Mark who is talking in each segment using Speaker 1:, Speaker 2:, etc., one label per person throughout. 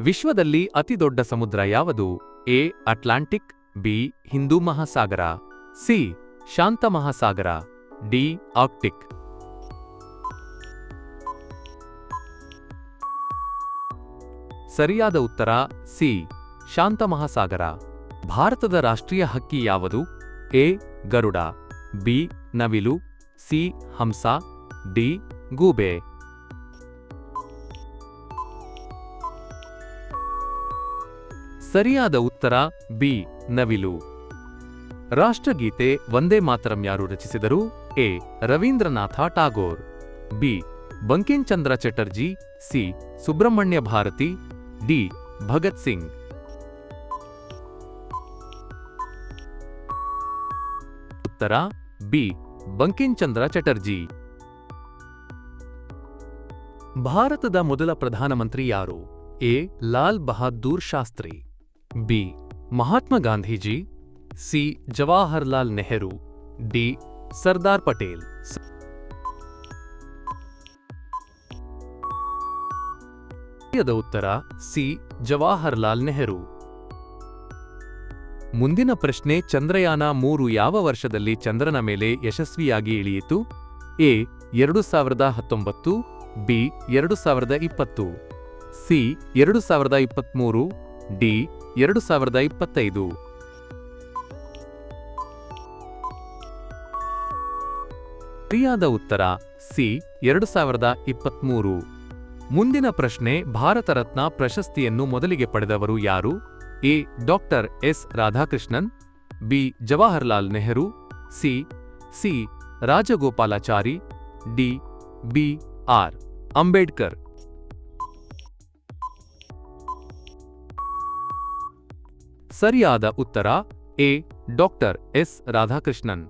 Speaker 1: ವಿಶ್ವದಲ್ಲಿ ಅತಿದೊಡ್ಡ ಸಮುದ್ರ ಯಾವುದು? A, Atlantic, B, Hindu Mahasagara, C, Shanta Mahasagara, D, Arctic. ಸರಿಯಾದ ಉತ್ತರ, ಸಿ, ಶಾಂತ ಮಹಾಸಾಗರ. ಭಾರತದ ರಾಷ್ಟ್ರೀಯ ಹಕ್ಕಿ ಯಾವುದು? ಎ, ಗರುಡ, ಬಿ, ನವಿಲು, ಸಿ, ಹಂಸ, ಡಿ, ಗೂಬೆ. ಸರಿಯಾದ ಉತ್ತರ, ಬಿ, ನವಿಲು. ರಾಷ್ಟ್ರಗೀತೆ ವಂದೇ ಮಾತರಂ ಯಾರು ರಚಿಸಿದರು? A, Rabindranath Tagore. B, Bankimchandra Chatterjee. C, Subramania Bharati. D, Bhagat Singh. ಉತ್ತರ, ಬಿ, ಬಂಕಿಂಚಂದ್ರ ಚಟರ್ಜಿ. ಭಾರತದ ಮೊದಲ ಪ್ರಧಾನಮಂತ್ರಿ ಯಾರು? A, Lal Bahadur Shastri. B. Mahatma Gandhiji, C. Jawaharlal Nehru, D. Sardar Patel. ಸರಿಯಾದ ಉತ್ತರ, ಸಿ. ಜವಾಹರ್ಲಾಲ್ ನೆಹರು. ಮುಂದಿನ ಪ್ರಶ್ನೆ ಚಂದ್ರಯಾನ ಮೂರು ಯಾವ ವರ್ಷದಲ್ಲಿ ಚಂದ್ರನ ಮೇಲೆ ಯಶಸ್ವಿಯಾಗಿ ಇಳಿಯಿತು? ಎ. ಎರಡು ಸಾವಿರದ ಹತ್ತೊಂಬತ್ತು, ಬಿ. ಎರಡು ಸಾವಿರದ ಇಪ್ಪತ್ತು, ಸಿ. ಎರಡು ಸಾವಿರದ ಇಪ್ಪತ್ತ್ಮೂರು ಡಿ. ಎರಡು ಸಾವಿರದ ಇಪ್ಪತ್ತೈದು. ಸರಿಯಾದ ಉತ್ತರ, ಸಿ, ಎರಡು ಸಾವಿರದ ಇಪ್ಪತ್ತ್ಮೂರು. ಮುಂದಿನ ಪ್ರಶ್ನೆ, ಭಾರತ ರತ್ನ ಪ್ರಶಸ್ತಿಯನ್ನು ಮೊದಲಿಗೆ ಪಡೆದವರು ಯಾರು? A, doctor S Radhakrishnan, B, Jawaharlal Nehru, C C Rajagopalachari, D, B, R Ambedkar. ಸರಿಯಾದ ಉತ್ತರ, ಎ ಡಾಕ್ಟರ್ ಎಸ್. ರಾಧಾಕೃಷ್ಣನ್.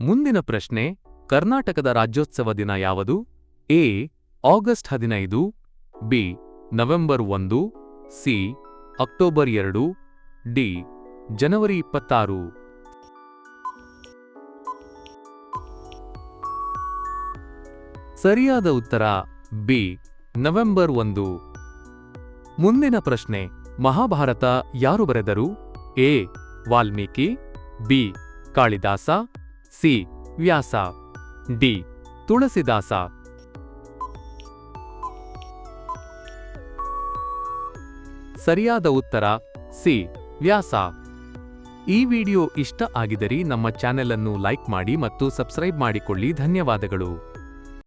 Speaker 1: ಮುಂದಿನ ಪ್ರಶ್ನೆ, ಕರ್ನಾಟಕದ ರಾಜ್ಯೋತ್ಸವ ದಿನ ಯಾವುದು? ಎ, ಆಗಸ್ಟ್ ಹದಿನೈದು, ಬಿ, ನವೆಂಬರ್ ಒಂದು, ಸಿ, ಅಕ್ಟೋಬರ್ ಎರಡು, ಡಿ, ಜನವರಿ ಇಪ್ಪತ್ತಾರು. ಸರಿಯಾದ ಉತ್ತರ, ಬಿ, ನವೆಂಬರ್ ಒಂದು. ಮುಂದಿನ ಪ್ರಶ್ನೆ ಮಹಾಭಾರತ ಯಾರು ಬರೆದರು? A. Valmiki, B. Kalidasa, C. Vyasa, D. Tulsidas. ಸರಿಯಾದ ಉತ್ತರ, ಸಿ. ವ್ಯಾಸ. ಈ ವಿಡಿಯೋ ಇಷ್ಟ ಆಗಿದರೆ ನಮ್ಮ ಚಾನೆಲ್ ಅನ್ನು ಲೈಕ್ ಮಾಡಿ ಮತ್ತು ಸಬ್ಸ್ಕ್ರೈಬ್ ಮಾಡಿಕೊಳ್ಳಿ. ಧನ್ಯವಾದಗಳು.